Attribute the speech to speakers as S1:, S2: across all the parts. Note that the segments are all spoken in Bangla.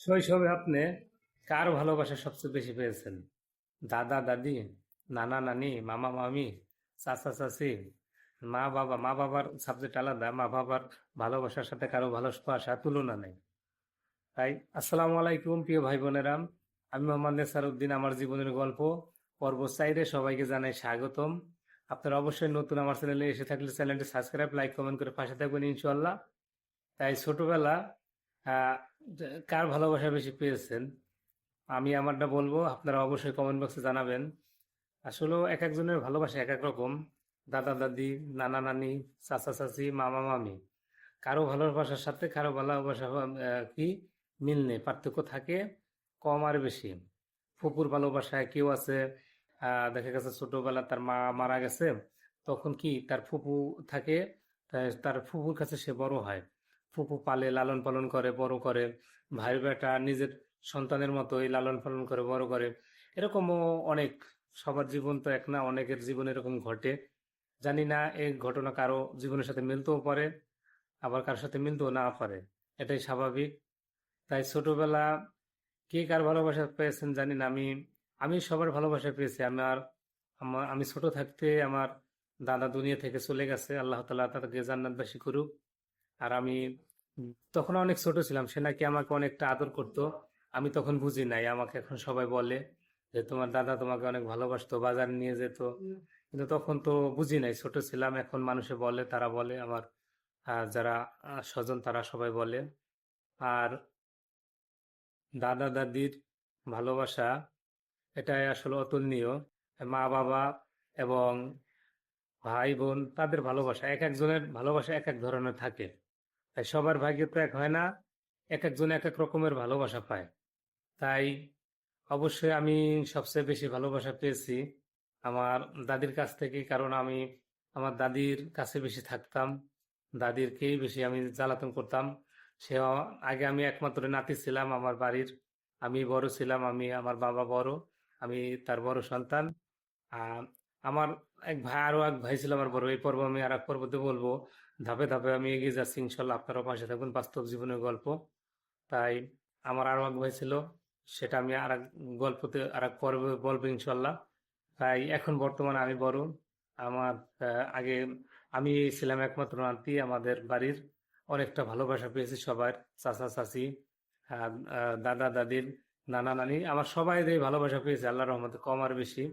S1: শৈশবে আপনি কার ভালোবাসা সবচেয়ে বেশি পেয়েছেন? দাদা, দাদি, নানা, নানি, মামা, মামি, চাচা, চাচি, মা, বাবা? মা, বাবার সাবজেক্ট আলাদা, মা, বাবার ভালোবাসার সাথে কারও ভালোবাসা তুলনা নেই। তাই আসসালামু আলাইকুম, প্রিয় ভাই বোনেরা আমি মোহাম্মদ নেসার উদ্দিন আমার জীবনের গল্প, পর্ব চাইরে সবাইকে জানাই স্বাগতম। আপনারা অবশ্যই নতুন আমার চ্যানেলে এসে থাকলে চ্যানেলটি সাবস্ক্রাইব, লাইক, কমেন্ট করে পাশে থাকবেন ইনশাল্লাহ তাই ছোটবেলা কার ভালোবাসা বেশি পেয়েছেন? আমি আমারটা বলব, আপনারা অবশ্যই কমেন্ট বক্সে জানাবেন। আসলে এক একজনের ভালোবাসা এক এক রকম। দাদা, দাদি, নানা, নানি, চাচা, চাচি, মামা, মামি। কারও ভালোবাসার সাথে কারও ভালোবাসা কি মিল নেই। পার্থক্য থাকে কম আর বেশি। ফুপুর ভালোবাসায় কেউ আছে দেখা গেছে ছোটবেলা তার মা মারা গেছে, তখন কি তার ফুপু থাকে তার ফুপুর কাছে সে বড় হয়। ফুপু পালে লালন পালন করে, বড় করে। ভাই বেটা নিজের সন্তানের মতোই লালন পালন করে, বড় করে। এরকমও অনেক, সবার জীবন তো এক না, অনেকের জীবন এরকম ঘটে। জানি না এই ঘটনা কারও জীবনের সাথে মিলতেও পারে, আবার কারোর সাথে মিলতেও না পারে। এটাই স্বাভাবিক। তাই ছোটবেলা কে কার ভালোবাসা পেয়েছেন জানি না, আমি আমি সবার ভালোবাসা পেয়েছি। আমার আমার, আমি ছোট থাকতে আমার দাদা দুনিয়া থেকে চলে গেছে। আল্লাহ তালা তাকে জান্নাতবাসী করুক। আর আমি তখন অনেক ছোট ছিলাম, সে নাকি আমাকে অনেকটা আদর করতো। আমি তখন বুঝি নাই, আমাকে এখন সবাই বলে যে তোমার দাদা তোমাকে অনেক ভালোবাসতো, বাজার নিয়ে যেত। কিন্তু তখন তো বুঝি নাই, ছোট ছিলাম, এখন মানুষে বলে, তারা বলে, আমার যারা স্বজন তারা সবাই বলে। আর দাদা দাদির ভালোবাসা এটাই আসলে অতুলনীয়। মা বাবা এবং ভাই বোন তাদের ভালোবাসা, এক একজনের ভালোবাসা এক এক ধরনের থাকে। তাই সবার ভাগ্যে তো এক হয় না এক একজন এক এক রকমের ভালোবাসা পায়। তাই অবশ্যই আমি সবচেয়ে বেশি ভালোবাসা পেয়েছি আমার দাদির কাছ থেকে, কারণ আমি আমার দাদির কাছে বেশি থাকতাম, দাদিরকেই বেশি আমি জ্বালাতন করতাম। সে আগে আমি একমাত্র নাতি ছিলাম আমার বাড়ির, আমি বড় ছিলাম, আমি আমার বাবা বড়, আমি তার বড় সন্তান। আমার এক ভাই, আরও এক ভাই ছিল আমার বড়, এই পর্ব আমি আর এক পর্বতে বলব। ধাপে ধাপে আমি এগিয়ে যাচ্ছি, ইনশাল্লাহ আপনারা পাশে থাকবেন বাস্তব জীবনের গল্প। তাই আমার আরও এক ভাই ছিল, সেটা আমি আর এক গল্পতে আর এক পর্বে বলব ইনশাল্লাহ। তাই এখন বর্তমানে আমি বড়, আমার আগে আমি ছিলাম একমাত্র নাতি আমাদের বাড়ির অনেকটা ভালোবাসা পেয়েছি সবার, চাচা, চাচি দাদা, দাদির, নানা, নানি, আমার সবাই ভালোবাসা পেয়েছে আল্লাহ রহমতে কম আর বেশি।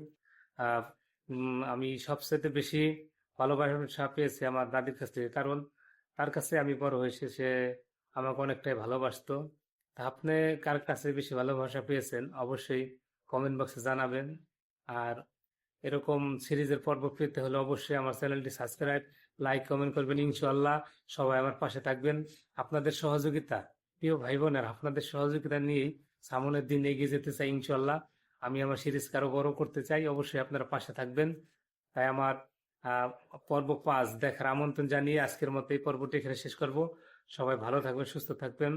S1: আমি সবচেয়ে বেশি ভালোবাসা পেয়েছি আমার দাদির কাছ থেকে। কারণ তার কাছে আমি বড় হয়েছি, সে আমাকে অনেকটাই ভালোবাসতো। তা আপনি কার কাছে বেশি ভালোবাসা পেয়েছেন? অবশ্যই কমেন্ট বক্সে জানাবেন। আর এরকম সিরিজের পর্ব পেতে হলে অবশ্যই আমার চ্যানেলটি সাবস্ক্রাইব লাইক কমেন্ট করবেন। ইনশাল্লাহ সবাই আমার পাশে থাকবেন। আপনাদের সহযোগিতা, প্রিয় ভাই বোনের, আপনাদের সহযোগিতা নিয়েই সামনের দিন এগিয়ে যেতে চাই ইনশাল্লাহ আমি আমার সিরিজ কারও বড় করতে চাই, অবশ্যই আপনারা পাশে থাকবেন। তাই আমার পর্ব পাঁচ দেখার আমন্ত্রণ জানিয়ে আজকের মতো এই পর্বটি এখানে শেষ করব। সবাই ভালো থাকবেন, সুস্থ থাকবেন।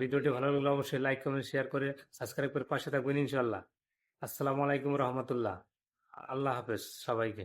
S1: ভিডিওটি ভালো লাগলে অবশ্যই লাইক, কমেন্ট, শেয়ার করে সাবস্ক্রাইব করে পাশে থাকবেন ইনশাল্লাহ আসসালামু আলাইকুম রহমতুল্লাহ। আল্লাহ হাফেজ সবাইকে।